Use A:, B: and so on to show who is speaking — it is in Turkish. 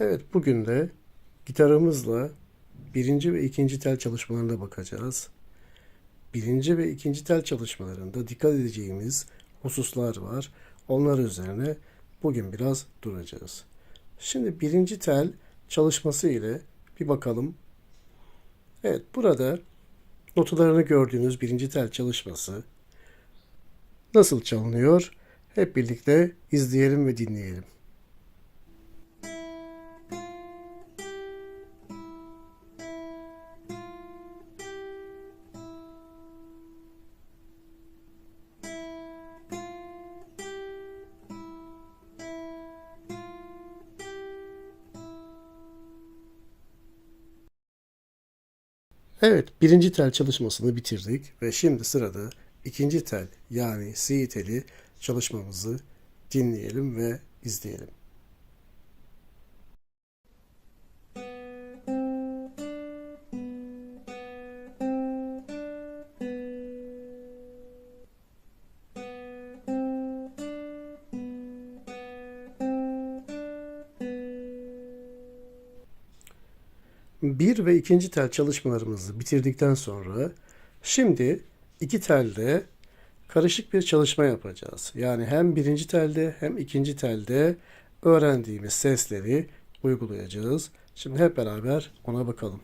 A: Evet, bugün de gitarımızla birinci ve ikinci tel çalışmalarına bakacağız. Birinci ve ikinci tel çalışmalarında dikkat edeceğimiz hususlar var. Onlar üzerine bugün biraz duracağız. Şimdi birinci tel çalışması ile bir bakalım. Evet, burada notalarını gördüğünüz birinci tel çalışması nasıl çalınıyor? Hep birlikte izleyelim ve dinleyelim. Evet, birinci tel çalışmasını bitirdik ve şimdi sırada ikinci tel yani si teli çalışmamızı dinleyelim ve izleyelim. Bir ve ikinci tel çalışmalarımızı bitirdikten sonra şimdi iki telde karışık bir çalışma yapacağız. Yani hem birinci telde hem ikinci telde öğrendiğimiz sesleri uygulayacağız. Şimdi hep beraber ona bakalım.